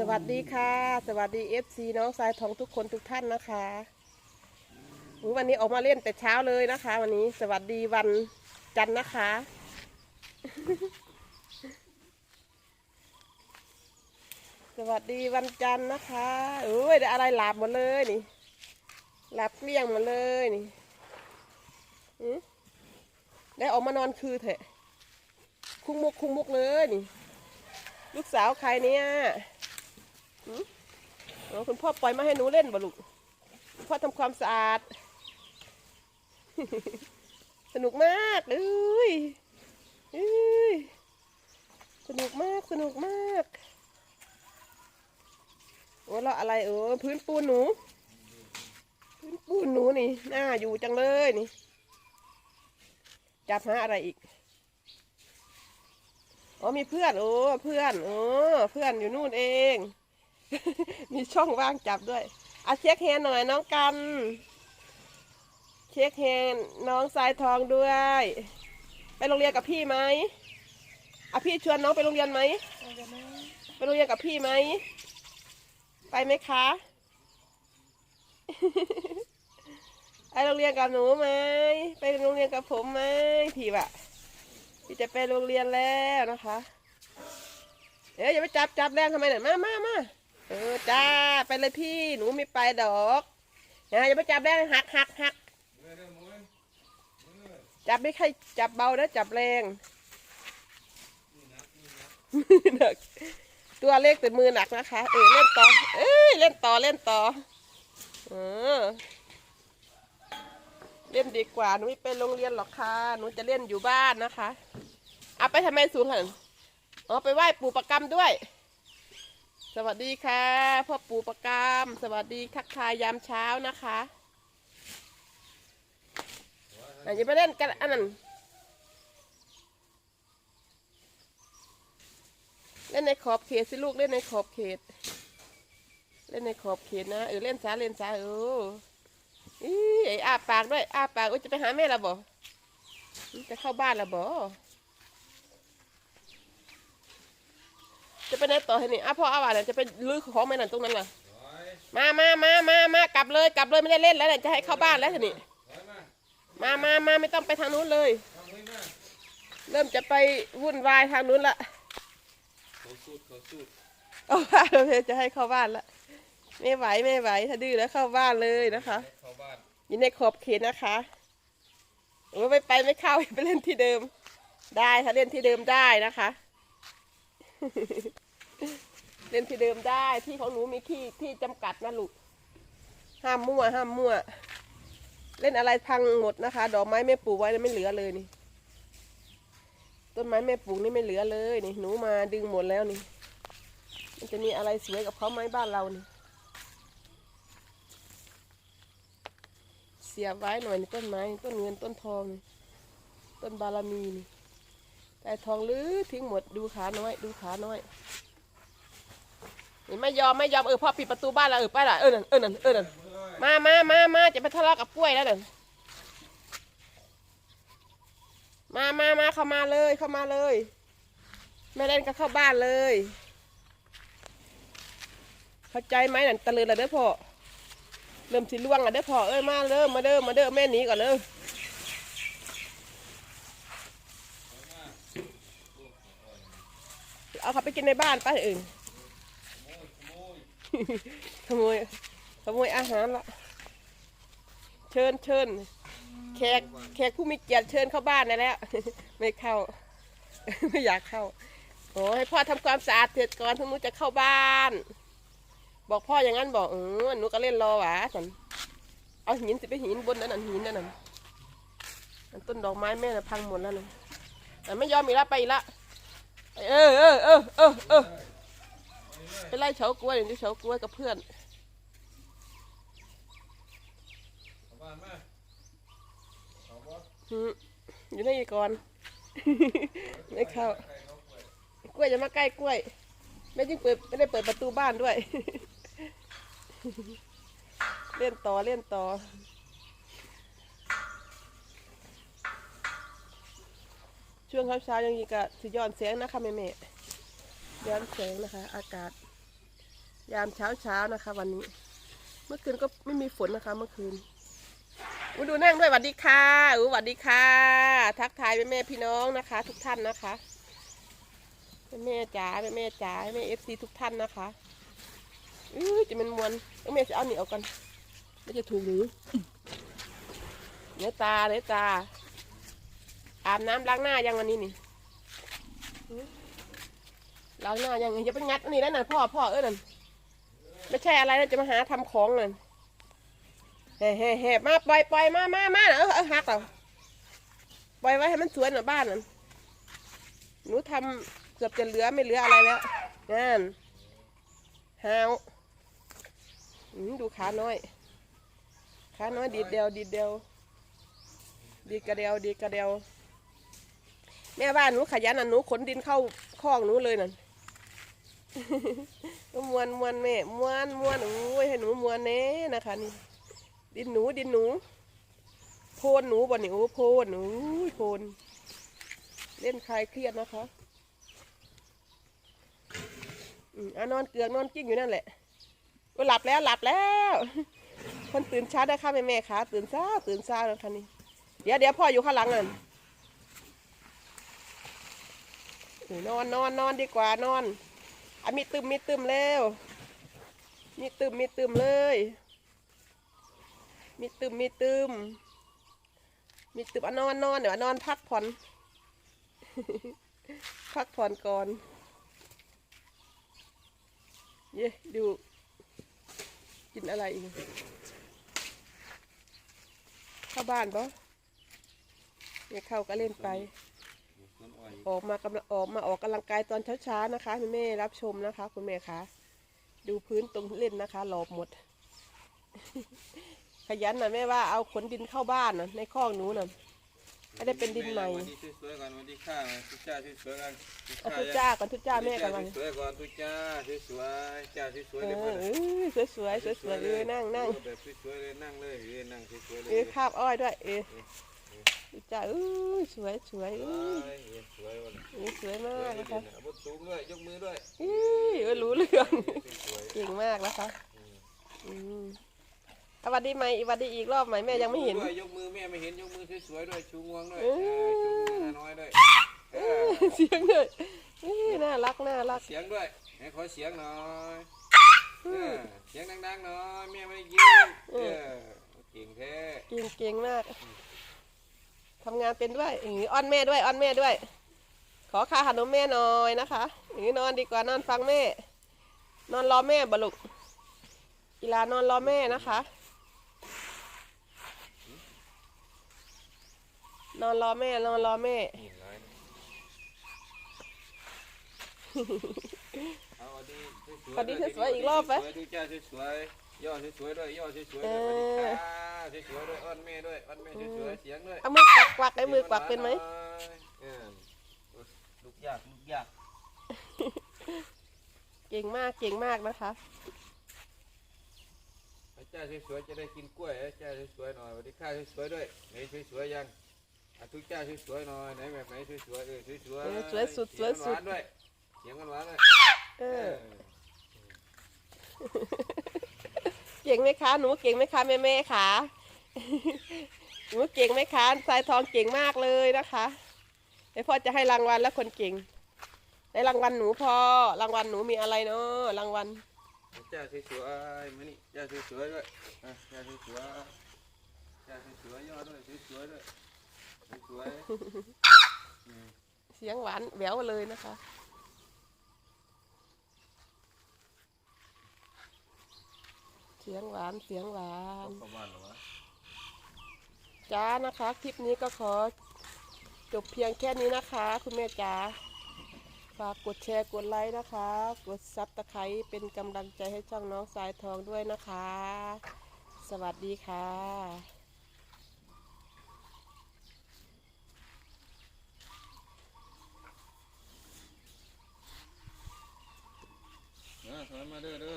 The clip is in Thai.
สวัสดีค่ะ สวัสดีเอฟซีน้องสายทองทุกคนทุกท่านนะคะอุ๊ยวันนี้ออกมาเล่นแต่เช้าเลยนะคะ วันนี้สวัสดีวันจันทร์นะคะ สวัสดีวันจันทร์นะคะโอ้ยได้อะไรหลาบหมดเลยนี่หลาบเกลี้ยงหมดเลยนี่อื้อได้ออกมานอนคือเถอะ คุ้งมุกคุ้งมุกเลยนี่ ลูกสาวใครเนี่ย อ๋อคุณพ่อปล่อยมาให้หนูเล่นบ่ลูกพ่อทำความสะอาด สนุกมากเอ้ยเอ้ยสนุกมากสนุกมากโอ้เราอะไรเออพื้นปูนหนู พื้นปูนหนูนี่น่าอยู่จังเลยนี่ จับหาอะไรอีกอ๋อมีเพื่อนโอ้เพื่อนโอ้เพื่อนอยู่นู่นเอง มีช่องว่างจับด้วยอาเช็คแฮนหน่อยน้องกัน เช็คแฮนน้องสายทองด้วย ไปโรงเรียนกับพี่ไหมอะพี่ชวนน้องไปโรงเรียนไหมไปโรงเรียนกับพี่ไหมไปไหมคะไปโรงเรียนกับหนูไหมไปโรงเรียนกับผมไหมพี่วะพี่จะไปโรงเรียนแล้วนะคะ เอ๊ะอย่าไปจับจับแรงทำไมเนี่ยมามามา เออจ้าไปเลยพี่หนูไม่ไปดอกอย่าอย่าไปจับแรงหักหักหักจับไม่ใครจับเบานะจับแรงหนักตัวเล็กแต่มือหนักนะคะ เออเล่นต่อ เอ้ยเล่นต่อเล่นต่อเออเล่นดีกว่าหนูไม่ไปโรงเรียนหรอกค่ะหนูจะเล่นอยู่บ้านนะคะเอาไปทำไมสูงขนาดนั้นอ๋อไปไหว้ปู่ประกำด้วย สวัสดีค่ะพ่อปู่ประกำสวัสดีทักทายยามเช้านะคะอะอย่าไปเล่นกันอันนั้นเล่นในขอบเขตสิลูกเล่นในขอบเขต เล่นในขอบเขตนะเออเล่นซาเล่นซาเอออีไอ้อาปากด้วยอาปากว่าจะไปหาแม่ละบ่จะเข้าบ้านละบ่ จะไปไหนต่อให้นี่อะพ่ออาว่าน่ะจะไปลื้อของแม่นั่นตรงนั้นล่ะ มามามามา มากลับเลยกลับเลยไม่ได้เล่นแล้วเนี่ยจะให้เข้าบ้านแล้วทีนี้มามามาไม่ต้องไปทางนู้นเลย เริ่มจะไปวุ่นวายทางนู้นละเขาสูดเขาสูดเอาเราจะให้เข้าบ้านละไม่ไหวไม่ไหวถ้าดื้อแล้วเข้าบ้านเลยนะคะเข้าบ้านอยู่ในขอบเขตนะคะโอ้ไม่ไปไม่เข้าไปเล่นที่เดิม ได้ถ้าเล่นที่เดิมได้นะคะ เล่นที่เดิมได้ที่ของหนูมีที่ที่จำกัดนะลูกห้ามมั่วห้ามมั่ว เล่นอะไรพังหมดนะคะ ดอกไม้แม่ปลูกไว้ไม่เหลือเลยนี่ ต้นไม้แม่ปลูกนี่ไม่เหลือเลยนี่หนูมาดึงหมดแล้วนี่ มันจะมีอะไรสวยกับเขาไหมบ้านเรานี่ เสียบไว้หน่อยต้นไม้ต้นเงินต้นทอง ต้นบารมีนี่ แต่ทองลื้อทิ้งหมดดูขาน้อย ดูขาน้อยนี่ไม่ยอมไม่ยอมเออพ่อปิดประตูบ้านแล้วเออไปละเออนั่นเออนั่นเออนั่นมามามามาจะไปทะเลาะกับกล้วยแล้วนั่นมามามาเข้ามาเลยเข้ามาเลยแม่เล่นก็เข้าบ้านเลย เข้าใจไหมนั่นตะลึงแล้วเด้อพ่อเริ่มสิล่วงอะเด้อพ่อเอ้ยมาเริ่มมาเด้อมาเด้อแม่หนีก่อนเลย เอาเขาไปกินในบ้านไปเองขโมยขโมยอาหารละเชิญเชิญแขกแขกผู้มีเกียรติเชิญเข้าบ้านได้แล้ว ไม่เข้า ไม่อยากเข้าโอ้ให้พ่อทำความสะอาดเสร็จก่อนถึงหนูจะเข้าบ้าน บอกพ่ออย่างนั้นบอกเออหนูก็เล่นรอหวะสันเอาหินสิไปหินบนนั่นนะหินนั่นน่ะอันต้นดอกไม้แม่น่ะพังหมดแล้วนะแต่ไม่ยอมอีกแล้วไปอีกละ เออเออเออเออเออไปไล่เฉากล้วยเดี๋ยวเฉากล้วยกับเพื่อนเข้าบ้านมาเข้าบ่อืมอยู่ในก่อนไม่เข้าใครเขาเปิดกล้วยจะมาใกล้กล้วยแม่ยิ่งเปิดไม่ได้เปิดประตูบ้านด้วย เล่นต่อเล่นต่อ ช่วงเช้าๆยังมีกะสิย้อนแสงนะคะแม่แม่ย้อนแสงนะคะ อากาศ ยามเช้าเช้าๆนะคะ วันนี้ เมื่อคืนก็ไม่มีฝนนะคะ เมื่อคืนมาดูนั่งด้วยสวัสดีค่ะอูสวัสดีค่ะ ทักทายแม่แม่พี่น้องนะคะ ทุกท่านนะคะแม่แม่จ๋าแม่แม่จ๋าแม่เอฟซีทุกท่านนะคะอื้อจะเป็นมวลเอาแม่จะเอาหนีออกกันไม่จะถูกหรือเนื้อตาเนื้อตา อาบน้ำล้างหน้ายังวันนี้นี่ล้างหน้ายังอย่าไปงัดอันนี้แล้วนั่นพ่อพ่อเอ้ยนั่นไม่ใช่อะไรนะจะมาหาทำของนั่นแห่แห่แห่มาปล่อยปล่อยมามามาเออเออหักเอาปล่อยไว้ให้มันสวยหน่อบ้านนั่นหนูทำเกือบจะเหลือไม่เหลืออะไรแล้วนั่นหาวดูขาน้อยขาน้อยดีดเดียวดีดเดียวดีกระเดียวดีกระเดียว แม่ว่านหนูขยันอะหนูขนดินเข้าคลอกหนูเลยนั่นก็มวนมวนแม่มวนมวนโอ้ยให้หนูมวนเน่นะคะนี่ ดินหนูดินหนู โพนหนูบ่นี่โอ้โพนหนูอุ้ยโพนเล่นคลายเครียดนะคะอืมอะนอนเกลือกนอนกิ้งอยู่นั่นแหละก็หลับแล้วหลับแล้ว คนตื่นช้าได้ค่ะแม่แม่ขาตื่นเช้าตื่นเช้านะคะนี่เดี๋ยวเดี๋ยวพ่ออยู่ข้างหลังนั่นโอ้ย นอนนอนนอนดีกว่านอนอะมีตึมมีตึมเร็วมีตึมมีตึมเลย มีตึมมีตึมมีตึมอะนอนนอนเดี๋ยวนอนพักผ่อน พักผ่อนก่อน เย้ดู กินอะไรอีกเข้าบ้านปะเนี่ยเข้าก็เล่นไป อ้อยออกมากำลังออกมาออกกำลังกายตอนเช้าๆนะคะคุณแม่รับชมนะคะ คุณแม่คะดูพื้นตรงเล่นนะคะหลบหมด ขยันนะแม่ว่าเอาขนดินเข้าบ้านนะในคอกหนูนะให้ได้เป็นดินใหม่วันนี้สวยๆก่อนวันนี้ข้ามาทุกจ้าสวยๆกันเอาทุจ้าก่อนทุจ้าแม่กันมาสวยๆก่อนทุกจ้าสวยๆจ้าสวยเอๆเลยอพ่อเออสวยๆสวยๆเออนั่งนั่งแบบสวยๆเลยนั่งเลยเออนั่งสวยๆเลยเออคาบอ้อยด้วยเออ ทุจ้าเออสวยสวยเออสวยวันเออสวยมากนะคะบนสูงด้วยยกมือด้วยเออเออรู้เรื่องสวยเก่งมากนะคะอืมเอาวัสดีไหมอีกวัสดีอีกรอบไหมแม่ยังไม่เห็นด้วยยกมือแม่ไม่เห็นยกมือสวยๆด้วยชูงวงด้วยเออชูมือน้อยด้วยเออเสียงเลยเอ้ยน่ารักน่ารักเสียงด้วยไหนขอเสียงหน่อยเออเสียงดังๆหน่อยแม่ไม่ได้ยินเออเก่งแท้เก่งเก่งมาก ทำงานเป็นด้วยอย่างนี้อ้อนแม่ด้วยอ้อนแม่ด้วย ขอค่าขนมแม่หน่อยนะคะอย่างนี้นอนดีกว่านอนฟังแม่ นอนรอแม่บลุกอีลานอนรอแม่นะคะ นอนรอแม่นอนรอแม่หินร้อยเอาดีสวยๆพอดีสวยๆอีกรอบไหมสวยๆดูจ้าสวยๆย่อสวยๆด้วยย่อสวยๆเอด้วยอสวัสดีค่ะ สวยๆด้วยอ้อนแม่ด้วยอ้อนแม่สวยๆเสียงด้วยเอามือกวักกวักได้มือกวักเป็นไหมเออลูกยากลูกยากเก่งมากเก่งมากนะคะให้จ้าสวยๆจะได้กินกล้วยให้จ้าสวยๆหน่อยสวัสดีค่ะสวยๆด้วยไหนสวยๆยังอะทุกเจ้าสวยๆหน่อยไหนแบบไหนสวยๆเออสวยๆสวยสุดสวยสุดด้วยเสียงหวานๆด้วยเออเก่งไหมคะหนูเก่งไหมคะแม่แม่ๆคะ หนูเก่งไหมคะสายทองเก่งมากเลยนะคะเดี๋ยวพ่อจะให้รางวัลแล้วคนเก่งในรางวัลหนูพ่อรางวัลหนูมีอะไรเนาะรางวัลจ้าสวยๆมานี่จ้าสวยๆด้วยอะจ้าสวยๆจ้าสวยๆย่อด้วยสวยๆด้วยสวยๆอืมเสียงหวานแหววเลยนะคะเสียงหวานเสียงหวาน จ้านะคะ คลิปนี้ก็ขอจบเพียงแค่นี้นะคะ คุณแม่จ๋าฝากกดแชร์กดไลค์นะคะ กดซับตะไคร้เป็นกำลังใจให้ช่องน้องสายทองด้วยนะคะ สวัสดีค่ะเออถอยมาเด้อเด้อ